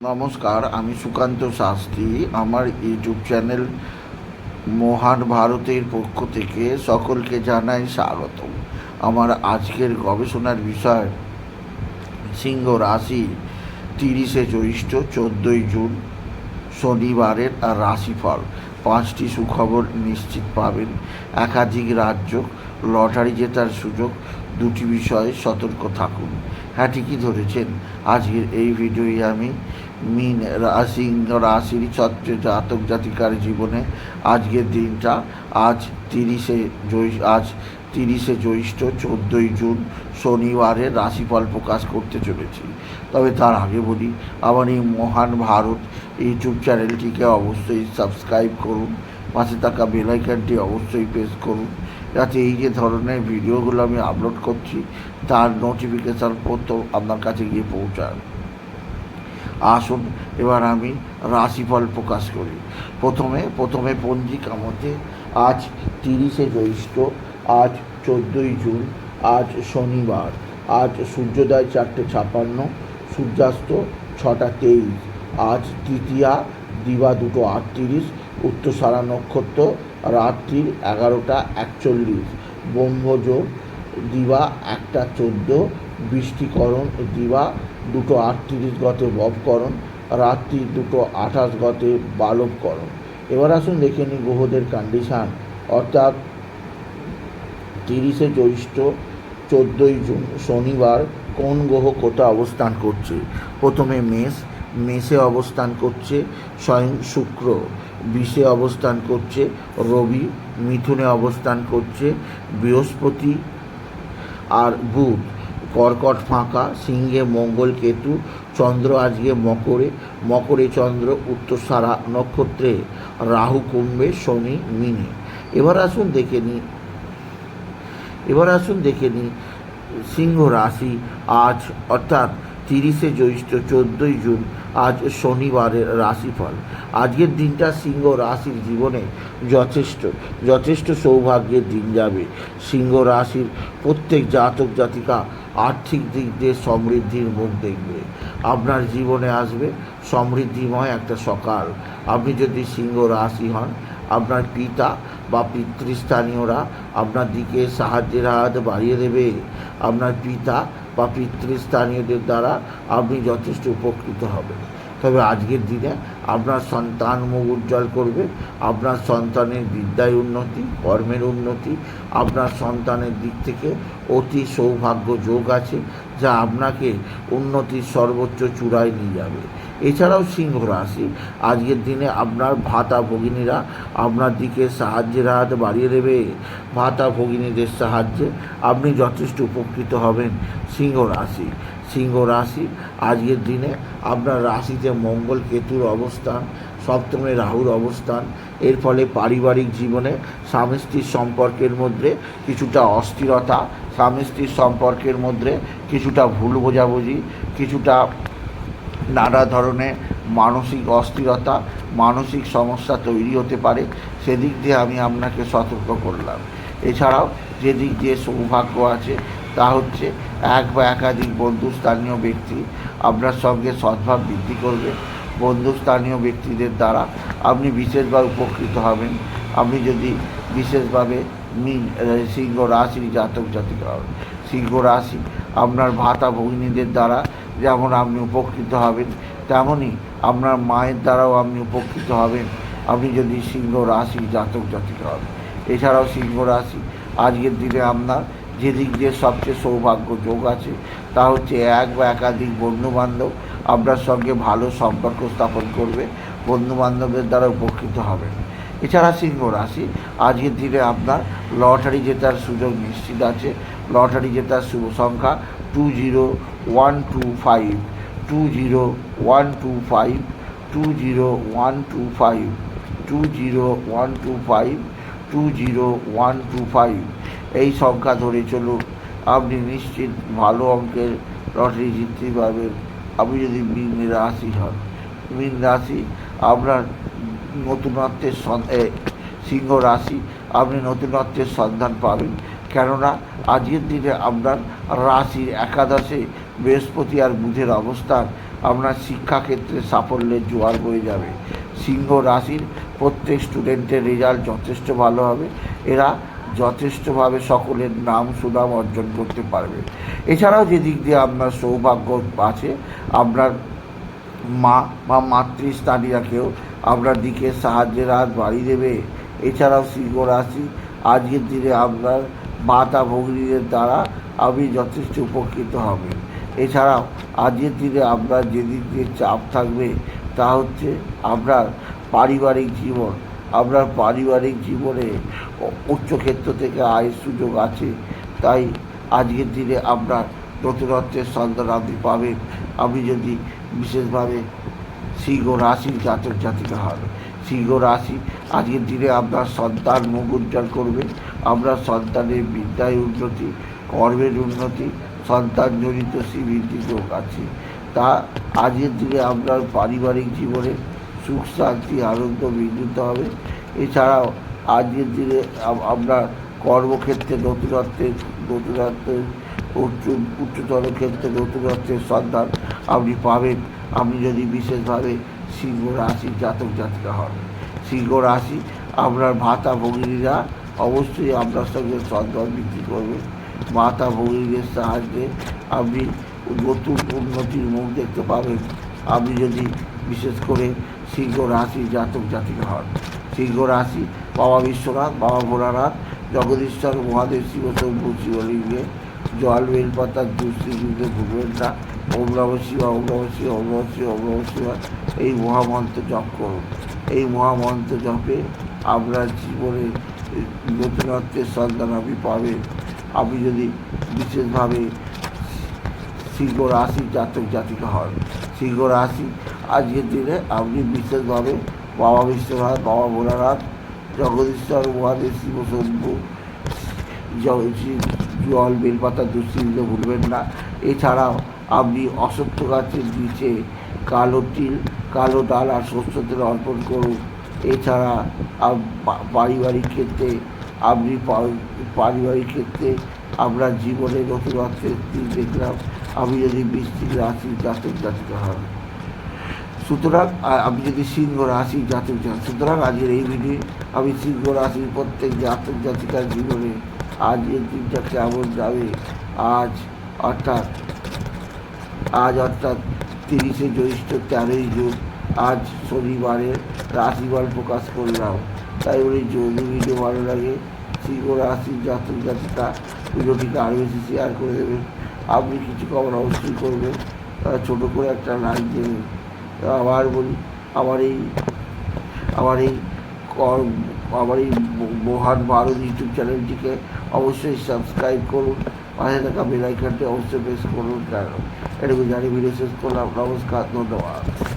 নমস্কার, আমি সুকান্ত শাস্ত্রী। আমার ইউটিউব চ্যানেল মহান ভারতের পক্ষ থেকে সকলকে জানাই স্বাগত আমার আজকের গবেষণার বিষয়, সিংহ রাশি তিরিশে জ্যৈষ্ঠ, চোদ্দোই জুন, শনিবারের রাশিফল। পাঁচটি সুখবর নিশ্চিত পাবেন। একাধিক রাজ্য, লটারি জেতার সুযোগ, দুটি বিষয়ে সতর্ক থাকুন। হ্যাঁ ঠিকই ধরেছেন। আজকের এই ভিডিওয়ে আমি মিন রাশি রাশির ছত্র জাতক জাতিকার জীবনে আজকের দিনটা আজ তিরিশে আজ তিরিশে জ্যৈষ্ঠ, চোদ্দোই জুন শনিবারে রাশিফল প্রকাশ করতে চলেছি। তবে তার আগে বলি, আমার এই মহান ভারত ইউটিউব চ্যানেলটিকে অবশ্যই সাবস্ক্রাইব করুন, পাশে থাকা বেলাইকানটি অবশ্যই প্রেস করুন, যাতে এই যে ধরনের ভিডিওগুলো আমি আপলোড করছি, তার নোটিফিকেশান প্রথম আপনার কাছে গিয়ে পৌঁছায়। আসুন, এবার আমি রাশিফল প্রকাশ করি। প্রথমে প্রথমে পঞ্জিকা মতে আজ তিরিশে জ্যৈষ্ঠ, আজ চোদ্দোই জুন, আজ শনিবার। আজ সূর্যোদয় চারটে ছাপান্ন, সূর্যাস্ত ছটা তেইশ। আজ তৃতীয়া, দিবা দুটো আটত্রিশ, উত্তরসারা নক্ষত্র রাত্রির এগারোটা একচল্লিশ। ব্রহ্মযোগ, দিবা একটা চোদ্দ, বৃষ্টিকরণ, দিবা দুটো আটত্রিশ গতে ববকরণ রাত্রি দুটো আঠাশ গতে বালবকরণ। এবার আসুন দেখে নিই গ্রহদের কন্ডিশান অর্থাৎ তিরিশে জ্যৈষ্ঠ, চোদ্দোই জুন, শনিবার কোন গ্রহ কোথা অবস্থান করছে? প্রথমে মেষ, মেষে অবস্থান করছে স্বয়ং শুক্র, বিষে অবস্থান করছে রবি, মিথুনে অবস্থান করছে বৃহস্পতি আর বুধ। কর্কট ফাঁকা, সিংহে মঙ্গল কেতু, চন্দ্র আজকে মকরে মকরে চন্দ্র উত্তর সারা নক্ষত্রে, রাহু কুম্ভে, শনি মিনে। এবার আসুন দেখে নিই এবার আসুন দেখে নিই সিংহ রাশি আজ অর্থাৎ তিরিশে জ্যৈষ্ঠ, চোদ্দোই জুন, আজ শনিবারের রাশিফল। আজকের দিনটা সিংহ রাশির জীবনে যথেষ্ট যথেষ্ট সৌভাগ্যের দিন যাবে। সিংহ রাশির প্রত্যেক জাতক জাতিকা আর্থিক দিক দিয়ে সমৃদ্ধির মুখ দেখবে। আপনার জীবনে আসবে সমৃদ্ধিময় একটা সকাল। আপনি যদি সিংহ রাশি হন, আপনার পিতা বা পিতৃস্থানীয়রা আপনার দিকে সাহায্যের হাত বাড়িয়ে দেবে। আপনার পিতা বা পিতৃস্থানীয়দের দ্বারা আপনি যথেষ্ট উপকৃত হবেন। তবে আজকের দিনে আপনার সন্তান মুখ উজ্জ্বল করবে, আপনার সন্তানের বিদ্যায় উন্নতি, কর্মের উন্নতি, আপনার সন্তানের দিক থেকে অতি সৌভাগ্য যোগ আছে, যা আপনাকে উন্নতির সর্বোচ্চ চূড়ায় নিয়ে যাবে। এছাড়াও সিংহ রাশি। আজকের দিনে আপনার ভাতা ভগিনীরা আপনার দিকে সাহায্যের হাত বাড়িয়ে দেবে। ভাতা ভগিনীদের সাহায্যে আপনি যথেষ্ট উপকৃত হবেন সিংহ রাশি। সিংহ রাশি, আজকের দিনে আপনার রাশিতে মঙ্গল কেতুর অবস্থান, সপ্তমে রাহুর অবস্থান। এর ফলে পারিবারিক জীবনে স্বামী স্ত্রীর সম্পর্কের মধ্যে কিছুটা অস্থিরতা, স্বামী স্ত্রীর সম্পর্কের মধ্যে কিছুটা ভুল বোঝাবুঝি, কিছুটা নানা ধরনের মানসিক অস্থিরতা, মানসিক সমস্যা তৈরি হতে পারে। সেদিক দিয়ে আমি আপনাকে সতর্ক করলাম। এছাড়াও যে দিক দিয়ে সৌভাগ্য আছে, তা হচ্ছে এক বা একাধিক বন্ধুস্থানীয় ব্যক্তি আপনার সঙ্গে সদ্ভাব বৃদ্ধি করবে। বন্ধুস্থানীয় ব্যক্তিদের দ্বারা আপনি বিশেষভাবে উপকৃত হবেন। আপনি যদি বিশেষভাবে সিংহ রাশির জাতক জাতিকা হন, সিংহ রাশি আপনার ভাতা ভগিনীদের দ্বারা যেমন আপনি উপকৃত হবেন তেমনই আপনার মায়ের দ্বারাও আপনি উপকৃত হবেন। আপনি যদি সিংহ রাশি জাতক জাতিকা হন, এছাড়াও সিংহ রাশি, আজকের দিনে আপনার যে দিক দিয়ে সবচেয়ে সৌভাগ্য যোগ আছে, তা হচ্ছে এক বা একাধিক বন্ধুবান্ধব আপনার সঙ্গে ভালো সম্পর্ক স্থাপন করবে বন্ধুবান্ধবের দ্বারা উপকৃত হবেন। এছাড়া সিংহ রাশি, আজকের দিনে আপনার লটারি জেতার সুযোগ নিশ্চিত আছে, লটারি জেতার সংখ্যা two zero one two five two zero one two five two zero one two five two zero one two five two zero one two five এই সংখ্যা ধরে চলুন। আপনি নিশ্চিত ভালো অঙ্কের লটারি জিততে পারবেন। আপনি যদি মিন রাশি হন, মিন রাশি আপনার নতুনত্বের সিংহ রাশি, আপনি নতুনত্বের সন্ধান পাবেন। কেননা আজকের দিনে আপনার রাশির একাদশে বৃহস্পতি আর বুধের অবস্থান আপনার শিক্ষাক্ষেত্রে সাফল্যের জোয়ার বয়ে যাবে। সিংহ রাশির প্রত্যেক স্টুডেন্টের রেজাল্ট যথেষ্ট ভালো হবে। এরা যথেষ্টভাবে সকলের নাম সুনাম অর্জন করতে পারবে। এছাড়াও যে দিক দিয়ে আপনার সৌভাগ্য আছে, আপনার মা বা মাতৃস্থানীয়কেও আপনার দিকে সাহায্যের হাত বাড়িয়ে দেবে। এছাড়াও সিংহ রাশি, আজকের দিনে আপনার মাতা ভগ্নীদের দ্বারা আপনি যথেষ্ট উপকৃত হবেন এছাড়াও আজকের দিনে আপনার যেদিক দিয়ে চাপ থাকবে তা হচ্ছে আপনার পারিবারিক জীবন। আপনার পারিবারিক জীবনে উচ্চক্ষেত্র থেকে আয়ের সুযোগ আছে। তাই আজকের দিনে আপনার নতুনত্বের সন্ধান আপনি পাবেন। আপনি যদি বিশেষভাবে সিংহ রাশির জাতক জাতিকা হন, সিংহ রাশি আজকের দিনে আপনার সন্তান মুখ উজ্জ্বল করবে। আপনার সন্তানের বিদ্যায় উন্নতি, কর্মের উন্নতি, সন্তান জনিত শ্রীবৃদ্ধি যোগ আছে। তা আজকের দিনে আপনার পারিবারিক জীবনে সুখ, শান্তি, আনন্দ বিঘ্নিত হবে। এছাড়াও আজকের দিনে আপনার কর্মক্ষেত্রে নতুনত্বের নতুনত্বের উচ্চ উচ্চতর ক্ষেত্রে নতুনত্বের সন্ধান আপনি পাবেন। আপনি যদি বিশেষভাবে সিংহ রাশির জাতক জাতিকা হন, সিংহ রাশি আপনার ভাতা ভগিনীরা অবশ্যই আপনার সঙ্গে সন্ধান বৃদ্ধি করবে। মাতা ভগিনীদের সাহায্যে আপনি নতুন উন্নতির মুখ দেখতে পাবেন। আপনি যদি বিশেষ করে সিংহ রাশি জাতক জাতিকা হন, সিংহ রাশি বাবা বিশ্বনাথ, বাবা ভোলানাথ, জগদীশ্বর, মহাদেব, শিব, শম্ভু, শিবলিঙ্গে, জল বেলপাতার দুশ্রী দিতে ভুলবেন না। ওম নম শিবা ওম নম শিবা ওম নম শিবা ওম নম শিবা এই মহামন্ত্র জপ করুন। এই মহামন্ত্র জপে আপনার জীবনে নতুনত্বের সন্ধান আপনি পাবেন। আপনি যদি বিশেষভাবে সিংহ রাশি জাতক জাতিকা হন, সিংহ রাশি আজকের দিনে আপনি বিশেষভাবে বাবা বিশ্বনাথ, বাবা ভোলানাথ, জগদীশ্বর, মহাদেব, শিব, শম্ভু জল, বেলপাতা দুশ্চিন্তে ভুলবেন না। এছাড়াও আপনি অসত্য গাছের নিচে কালো তিল, কালো ডাল আর শস্য তেল অর্পণ করুন। এছাড়া পারিবারিক ক্ষেত্রে, আপনি পারিবারিক ক্ষেত্রে আপনার জীবনে নতুনত্বের দিক দেখলাম আমি যদি বৃষ্টিক রাশি জাতক জাতিকা হন। সুতরাং, আ- আপনি যদি সিংহ রাশি জাতক জাত সুতরাং আজকের এই ভিডিও আমি সিংহ রাশির প্রত্যেক জাতক জাতিকার জীবনে আজ আজকের দিনটা কেমন যাবে, আজ অর্থাৎ আজ অর্থাৎ তিরিশে জ্যৈষ্ঠ তেরোই জুন আজ শনিবারের রাশিফল প্রকাশ করলাম। তাই বলি যদি ভিডিও ভালো লাগে সিংহ রাশি জাতক জাতিকা ভিডিওটিকে আরও বেশি শেয়ার করে দেবেন। আপনি কিছু খবর অবশ্যই করবেন। তারা ছোটো করে একটা লাইক দেবেন। আবার বলি, আমার এই আমার এই কর- আমার এই মহান ভারত ইউটিউব চ্যানেলটিকে অবশ্যই সাবস্ক্রাইব করুন। পাশে থাকা বেলাইকানটি অবশ্যই প্রেস করুন। কারণ এটুকু জানি ভিডিও শেষ করলাম। নমস্কার, ধন্যবাদ।